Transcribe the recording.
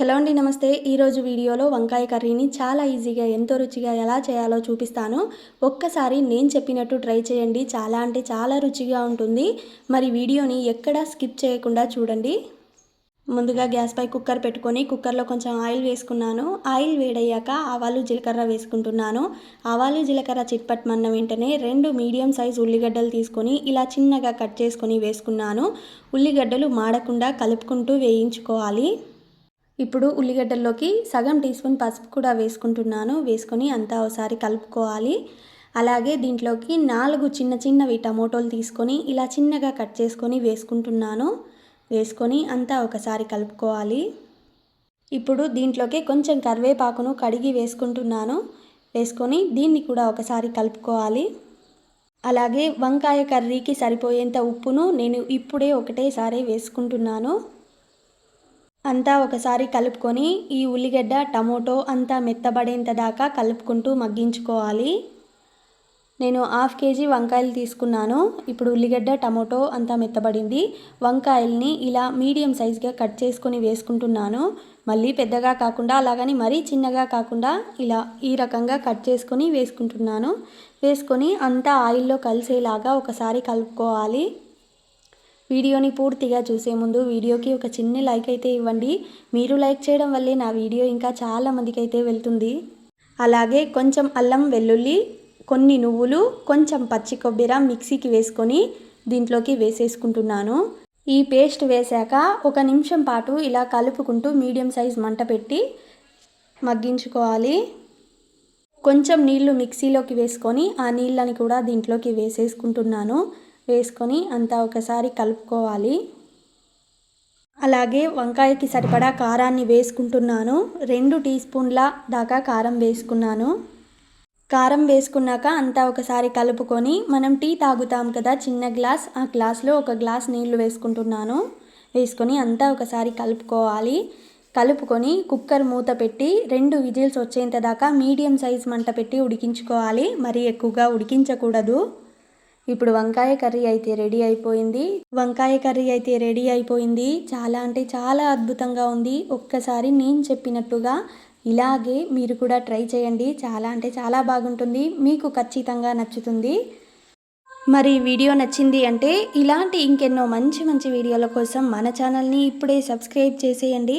Hello అండి నమస్తే. ఈరోజు వీడియోలో వంకాయ కర్రీని చాలా ఈజీగా ఎంతో రుచిగా ఎలా చేయాలో చూపిస్తాను. ఒక్కసారి నేను చెప్పినట్టు ట్రై చేయండి. చాలా అంటే చాలా రుచిగా ఉంటుంది. మరి వీడియోని ఎక్కడా స్కిప్ చేయకుండా చూడండి. ముందుగా గ్యాస్పై కుక్కర్ పెట్టుకొని కుక్కర్లో కొంచెం ఆయిల్ వేసుకున్నాను. ఆయిల్ వేడయ్యాక ఆవాలు జీలకర్ర వేసుకుంటున్నాను. ఆవాలు జీలకర్ర చిట్పట్మన్న వెంటనే రెండు మీడియం సైజ్ ఉల్లిగడ్డలు తీసుకొని ఇలా చిన్నగా కట్ చేసుకొని వేసుకున్నాను. ఉల్లిగడ్డలు మాడకుండా కలుపుకుంటూ వేయించుకోవాలి. ఇప్పుడు ఉల్లిగడ్డల్లోకి సగం టీ స్పూన్ పసుపు కూడా వేసుకుంటున్నాను. వేసుకొని అంతా ఒకసారి కలుపుకోవాలి. అలాగే దీంట్లోకి నాలుగు చిన్న చిన్నవి టమోటోలు తీసుకొని ఇలా చిన్నగా కట్ చేసుకొని వేసుకుంటున్నాను. వేసుకొని అంతా ఒకసారి కలుపుకోవాలి. ఇప్పుడు దీంట్లోకి కొంచెం కరివేపాకును కడిగి వేసుకుంటున్నాను. వేసుకొని దీన్ని కూడా ఒకసారి కలుపుకోవాలి. అలాగే వంకాయ కర్రీకి సరిపోయేంత ఉప్పును నేను ఇప్పుడే ఒకటేసారి వేసుకుంటున్నాను. అంతా ఒకసారి కలుపుకొని ఈ ఉల్లిగడ్డ టమోటో అంతా మెత్తబడేంత దాకా కలుపుకుంటూ మగ్గించుకోవాలి. నేను హాఫ్ కేజీ వంకాయలు తీసుకున్నాను. ఇప్పుడు ఉల్లిగడ్డ టమోటో అంతా మెత్తబడింది. వంకాయల్ని ఇలా మీడియం సైజ్గా కట్ చేసుకొని వేసుకుంటున్నాను. మళ్ళీ పెద్దగా కాకుండా అలాగని మరీ చిన్నగా కాకుండా ఇలా ఈ రకంగా కట్ చేసుకొని వేసుకుంటున్నాను. వేసుకొని అంతా ఆయిల్లో కలిసేలాగా ఒకసారి కలుపుకోవాలి. వీడియోని పూర్తిగా చూసే ముందు వీడియోకి ఒక చిన్న లైక్ అయితే ఇవ్వండి. మీరు లైక్ చేయడం వల్లే నా వీడియో ఇంకా చాలా మందికి అయితే వెళ్తుంది. అలాగే కొంచెం అల్లం వెల్లుల్లి కొన్ని నువ్వులు కొంచెం పచ్చి కొబ్బరి మిక్సీకి వేసుకొని దీంట్లోకి వేసేసుకుంటున్నాను. ఈ పేస్ట్ వేశాక ఒక నిమిషం పాటు ఇలా కలుపుకుంటూ మీడియం సైజ్ మంట పెట్టి మగ్గించుకోవాలి. కొంచెం నీళ్ళు మిక్సీలోకి వేసుకొని ఆ నీళ్ళని కూడా దీంట్లోకి వేసేసుకుంటున్నాను. వేసుకొని అంతా ఒకసారి కలుపుకోవాలి. అలాగే వంకాయకి సరిపడా కారాన్ని వేసుకుంటున్నాను. రెండు టీ స్పూన్ల దాకా కారం వేసుకున్నాను. కారం వేసుకున్నాక అంతా ఒకసారి కలుపుకొని మనం టీ తాగుతాం కదా చిన్న గ్లాస్ ఆ గ్లాస్లో ఒక గ్లాస్ నీళ్ళు వేసుకుంటున్నాను. వేసుకొని అంతా ఒకసారి కలుపుకోవాలి. కలుపుకొని కుక్కర్ మూత పెట్టి రెండు విజిల్స్ వచ్చేంత దాకా మీడియం సైజ్ మంట పెట్టి ఉడికించుకోవాలి. మరీ ఎక్కువగా ఉడికించకూడదు. ఇప్పుడు వంకాయ కర్రీ అయితే రెడీ అయిపోయింది. వంకాయ కర్రీ అయితే రెడీ అయిపోయింది. చాలా అంటే చాలా అద్భుతంగా ఉంది. ఒక్కసారి నేను చెప్పినట్టుగా ఇలాగే మీరు కూడా ట్రై చేయండి. చాలా అంటే చాలా బాగుంటుంది. మీకు ఖచ్చితంగా నచ్చుతుంది. మరి వీడియో నచ్చింది అంటే ఇలాంటి ఇంకెన్నో మంచి మంచి వీడియోల కోసం మన ఛానల్ని ఇప్పుడే సబ్స్క్రైబ్ చేసేయండి.